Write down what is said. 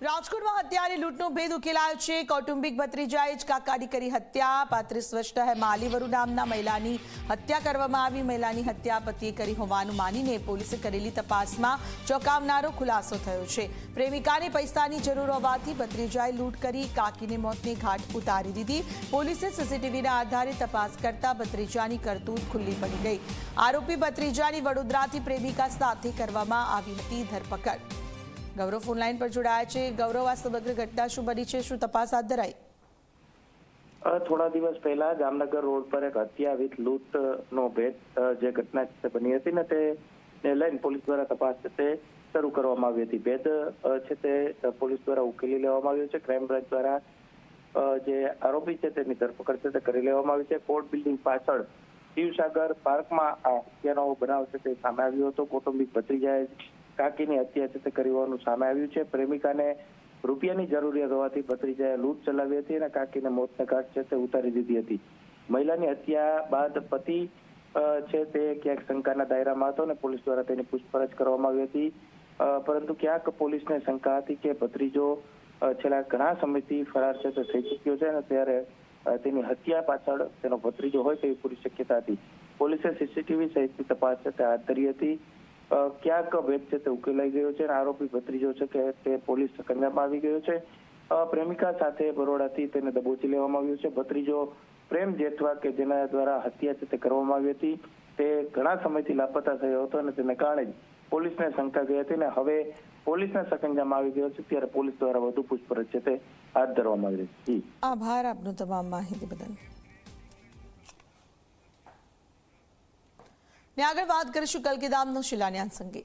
રાજકોટમાં હત્યાની લૂંટનો ભેદ ઉકેલાયો છે. કૌટુંબિક ભત્રીજાએ જ કાકાની કરી હત્યા. પાંત્રીસ વર્ષના હે માલીવરુ નામના મહિલાની હત્યા કરવામાં આવી. મહિલાની હત્યા પતિએ કરી હોવાનું માનીને પોલીસે કરેલી તપાસમાં ચોંકાવનારો ખુલાસો થયો છે. પ્રેમિકાને પૈસાની જરૂર હોવાથી ભત્રીજાએ લૂંટ કરી કાકીને મોતની ઘાટ ઉતારી દીધી. પોલીસે સીસીટીવીના આધારે તપાસ કરતા ભત્રીજાની કરતૂત ખુલ્લી પડી ગઈ. આરોપી ભત્રીજાની વડોદરાથી પ્રેમિકા સાથે કરવામાં આવી હતી ધરપકડ. ગૌરવ ફોનલાઈન પર જોડાયા છે. ગૌરવ, આ સમગ્ર ઘટના શું બની છે? શું તપાસ હાથ ધરાઈ? થોડા દિવસ પહેલા જામનગર રોડ પર એક હત્યા વિથ લૂંટ નો ભેદ જે ઘટના છે બની હતી ને તે, ને લઈને પોલીસ દ્વારા તપાસ છે તે શરૂ કરવામાં આવી હતી. ભેદ છે તે પોલીસ દ્વારા ઉકેલી લેવામાં આવ્યો છે. ક્રાઇમ બ્રાન્ચ દ્વારા જે આરોપી છે તેની ધરપકડ છે તે કરી લેવામાં આવી છે. કોર્ટ બિલ્ડિંગ પાછળ શિવસાગર પાર્કમાં આ હત્યાનો બનાવ છે તે સામે આવ્યો હતો. કૌટુંબિક ભત્રીજાએ કાકીની હત્યા કરી હોવાનું સામે આવ્યું છે. પ્રેમિકાને રૂપિયાની જરૂરિયાત હોવાથી ભત્રીજાએ લૂંટ ચલાવી હતી અને કાકીને મોતને ઘાટ છે તે ઉતારી દીધી હતી. મહિલાની હત્યા બાદ પતિ છે તે ક્યાંક શંકાના દાયરામાં હતો અને પોલીસ દ્વારા તેની પૂછપરછ કરવામાં આવી હતી. પરંતુ ક્યાંક પોલીસને શંકા હતી કે ભત્રીજો છેલ્લા ઘણા સમયથી ફરાર છે તે થઈ ચૂક્યો છે અને ત્યારે તેની હત્યા પાછળ તેનો ભત્રીજો હોય તેવી પૂરી શક્યતા હતી. પોલીસે સીસીટીવી સહિતની તપાસ છે તે હાથ ધરી હતી. ક્યાંક ભેદ છે તે ઉકેલાઈ ગયો છે અને આરોપી ભત્રીજો છે કે તે પોલીસ સંકંજામાં આવી ગયો છે. પ્રેમિકા સાથે બરોડાથી તેને દબોચી લેવામાં આવ્યો છે. ભત્રીજો પ્રેમ જેઠવા કે જેના દ્વારા હત્યા છે તે કરવામાં આવી હતી. તે ઘણા સમયથી લાપતા થયો હતો અને તેને કારણે જ પોલીસને શંકા ગઈ હતી અને હવે પોલીસના સકંજામાં આવી ગયો છે. ત્યારે પોલીસ દ્વારા વધુ પૂછપરછ છે તે હાથ ધરવામાં આવી રહી છે. આભાર આપનો તમામ માહિતી બદલ. ને આગળ વાત કરીશું કલકીદામનો શિલાન્યાસ અંગે.